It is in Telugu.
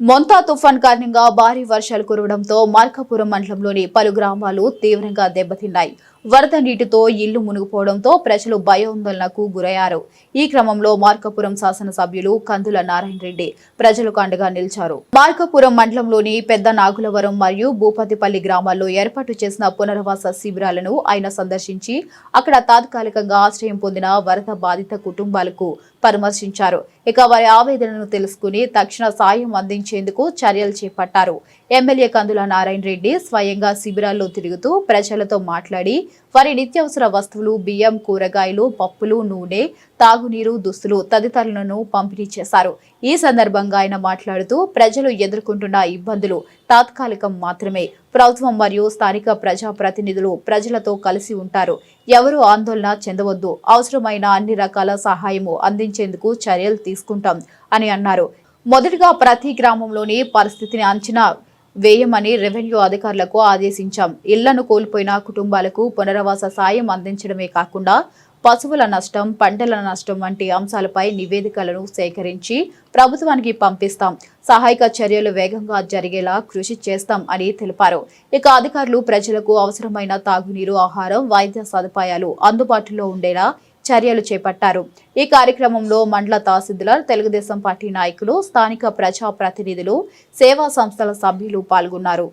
మొంతా తుఫాన్ కారణంగా భారీ వర్షాలు కురవడంతో మార్కాపురం మండలంలోని పలు గ్రామాలు తీవ్రంగా దెబ్బతిన్నాయి. వరద నీటితో ఇల్లు మునిగిపోవడంతో ప్రజలు భయాందోళనకు గురయ్యారు. ఈ క్రమంలో మార్కాపురం శాసనసభ్యులు కందుల నారాయణ రెడ్డి ప్రజలకు అండగా నిలిచారు. మార్కాపురం మండలంలోని పెద్ద నాగులవరం మరియు భూపతిపల్లి గ్రామాల్లో ఏర్పాటు చేసిన పునర్వాస శిబిరాలను ఆయన సందర్శించి అక్కడ తాత్కాలికంగా ఆశ్రయం పొందిన వరద బాధిత కుటుంబాలకు పరామర్శించారు. ఇక వారి ఆవేదనను తెలుసుకుని తక్షణ సాయం అందించేందుకు చర్యలు చేపట్టారు. ఎమ్మెల్యే కందుల నారాయణ రెడ్డి స్వయంగా శిబిరాల్లో తిరుగుతూ ప్రజలతో మాట్లాడి వారి నిత్యావసర వస్తువులు బియ్యం కూరగాయలు పప్పులు నూనె తాగునీరు దుస్తులు తదితరులను పంపిణీ చేశారు. ఈ సందర్భంగా ఆయన మాట్లాడుతూ ప్రజలు ఎదుర్కొంటున్న ఇబ్బందులు తాత్కాలికం మాత్రమే. ప్రభుత్వం మరియు స్థానిక ప్రజాప్రతినిధులు ప్రజలతో కలిసి ఉంటారు. ఎవరు ఆందోళన చెందవద్దు. అవసరమైన అన్ని రకాల సహాయము అందించేందుకు చర్యలు తీసుకుంటాం అని అన్నారు. మొదటిగా ప్రతి గ్రామంలోని పరిస్థితిని అంచనా వేయమని రెవెన్యూ అధికారులకు ఆదేశించాం. ఇళ్ళను కోల్పోయిన కుటుంబాలకు పునరావాస సాయం అందించడమే కాకుండా పశువుల నష్టం పంటల నష్టం వంటి అంశాలపై నివేదికలను సేకరించి ప్రభుత్వానికి పంపిస్తాం. సహాయక చర్యలు వేగంగా జరిగేలా కృషి చేస్తాం అని తెలిపారు. ఇక అధికారులు ప్రజలకు అవసరమైన తాగునీరు ఆహారం వైద్య సదుపాయాలు అందుబాటులో ఉండేలా చర్యలు చేపట్టారు. ఈ కార్యక్రమంలో మండల తహసీల్దార్ తెలుగుదేశం పార్టీ నాయకులు స్థానిక ప్రజా ప్రతినిధులు సేవా సంస్థల సభ్యులు పాల్గొన్నారు.